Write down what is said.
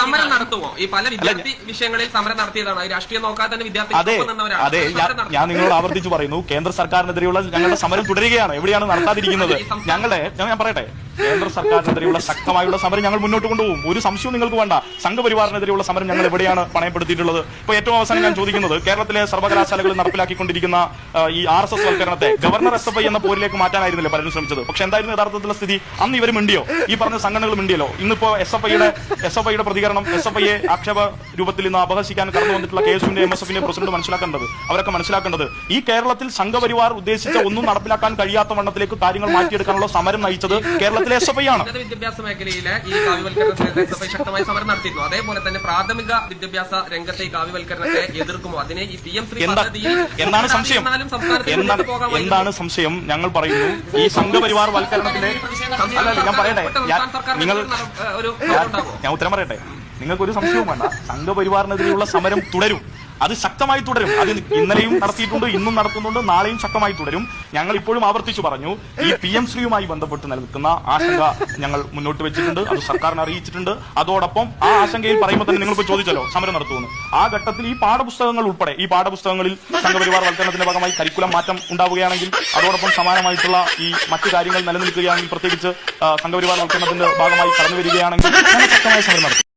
സമരം നടത്തുമോ ഈ പല വിദ്യാർത്ഥി വിഷയങ്ങളിൽ സമരം നടത്തിയതാണ്. രാഷ്ട്രീയം നോക്കാതെ തന്നെ വിദ്യാർത്ഥി അതെ അതെ ഞാൻ നിങ്ങളോട് ആവർത്തിച്ചു പറയുന്നു കേന്ദ്ര സർക്കാരിനെതിരെയുള്ള ഞങ്ങളുടെ സമരം തുടരുകയാണ്. എവിടെയാണ് നടത്താതിരിക്കുന്നത്? ഞങ്ങളുടെ ഞാൻ പറയട്ടെ. കേന്ദ്ര സർക്കാരിനെതിരെയുള്ള ശക്തമായുള്ള സമരം ഞങ്ങൾ മുന്നോട്ട് കൊണ്ടുപോകും. ഒരു സംശയവും നിങ്ങൾക്ക് വേണ്ട. സംഘപരിവാറിനെതിരെയുള്ള സമരം ഞങ്ങൾ എവിടെയാണ് പണയപ്പെടുത്തിയിട്ടുള്ളത്. ഇപ്പൊ ഏറ്റവും അവസാനം ഞാൻ ചോദിക്കുന്നത് കേരളത്തിലെ സർവകലാശാലകളിൽ നടപ്പിലാക്കിക്കൊണ്ടിരിക്കുന്ന ഈ ആർ എസ് എസ് വൽക്കരണത്തെ ഗവർണർ എസ് എഫ് ഐ എന്ന പോരിലേക്ക് മാറ്റാനായിരുന്നില്ല പലരും ശ്രമിച്ചത്. പക്ഷെ എന്തായിരുന്നു യഥാർത്ഥത്തിലുള്ള സ്ഥിതി? അന്ന് ഇവർ മിണ്ടിയോ? ഈ പറഞ്ഞ സംഘടനകൾ മിണ്ടിയല്ലോ? ഇന്നിപ്പോ എസ് എഫ് ഐയുടെ എസ് എഫ് ഐയുടെ പ്രതികരണം എസ് എഫ് ഐയെ ആക്ഷേപ രൂപത്തിൽ ഇന്ന് അപഹസിക്കാൻ കടന്നു വന്നിട്ടുള്ള കെ എസ് യുവിന്റെ എം എസ് എഫിന്റെ പ്രസിഡന്റ് മനസ്സിലാക്കേണ്ടത് അവരൊക്കെ മനസ്സിലാക്കേണ്ടത് ഈ കേരളത്തിൽ സംഘപരിവാർ ഉദ്ദേശിച്ച ഒന്നും നടപ്പിലാക്കാൻ കഴിയാത്ത വണ്ണത്തിലേക്ക് കാര്യങ്ങൾ മാറ്റിയെടുക്കാനുള്ള സമരം നയിച്ചത് കേരളത്തിലെ എസ് എഫ് ഐ ആണ് വിദ്യാഭ്യാസ മേഖലയിലെ ഈ കാവ്യവൽക്കരണത്തിന് എസ് എഫ് ഐ ശക്തമായി സമരം നടത്തിയിരുന്നു. അതേപോലെ തന്നെ പ്രാഥമിക വിദ്യാഭ്യാസ രംഗത്തെ ഈ കാവ്യവൽക്കരണത്തെ എതിർക്കുമോ? അതിനെ ഈ പി എം ശ്രീ എന്താണ് സംശയം? എന്താണ് സംശയം? ഞങ്ങൾ പറയുന്നു. ഈ സംഘപരിവാർ വൽക്കരണത്തിന്റെ ഞാൻ പറയട്ടെ. നിങ്ങൾ ഞാൻ ഉത്തരം പറയട്ടെ. നിങ്ങൾക്കൊരു സംശയവും വേണ്ട. സംഘപരിവാറിനെതിരെയുള്ള സമരം തുടരും. അത് ശക്തമായി തുടരും. അത് ഇന്നലെയും നടത്തിയിട്ടുണ്ട് ഇന്നും നടത്തുന്നുണ്ട് നാളെയും ശക്തമായി തുടരും. ഞങ്ങൾ ഇപ്പോഴും ആവർത്തിച്ചു പറഞ്ഞു ഈ പി എം ശ്രീയുമായി ബന്ധപ്പെട്ട് നിലനിൽക്കുന്ന ആശങ്ക ഞങ്ങൾ മുന്നോട്ട് വെച്ചിട്ടുണ്ട് അത് സർക്കാരിനെ അറിയിച്ചിട്ടുണ്ട്. അതോടൊപ്പം ആ ആശങ്കയിൽ പറയുമ്പോൾ തന്നെ നിങ്ങളിപ്പോൾ ചോദിച്ചല്ലോ സമരം നടത്തുമെന്ന്. ആ ഘട്ടത്തിൽ ഈ പാഠപുസ്തകങ്ങൾ ഉൾപ്പെടെ ഈ പാഠപുസ്തകങ്ങളിൽ സംഘപരിവാർ വൽക്കരണത്തിന്റെ ഭാഗമായി കരിക്കുലം മാറ്റം ഉണ്ടാവുകയാണെങ്കിൽ അതോടൊപ്പം സമാനമായിട്ടുള്ള ഈ മറ്റു കാര്യങ്ങൾ നിലനിൽക്കുകയാണെങ്കിൽ പ്രത്യേകിച്ച് സംഘപരിവാർ വൽക്കരണത്തിന്റെ ഭാഗമായി കടന്നു വരികയാണെങ്കിൽ ശക്തമായ സമരം നടത്തും.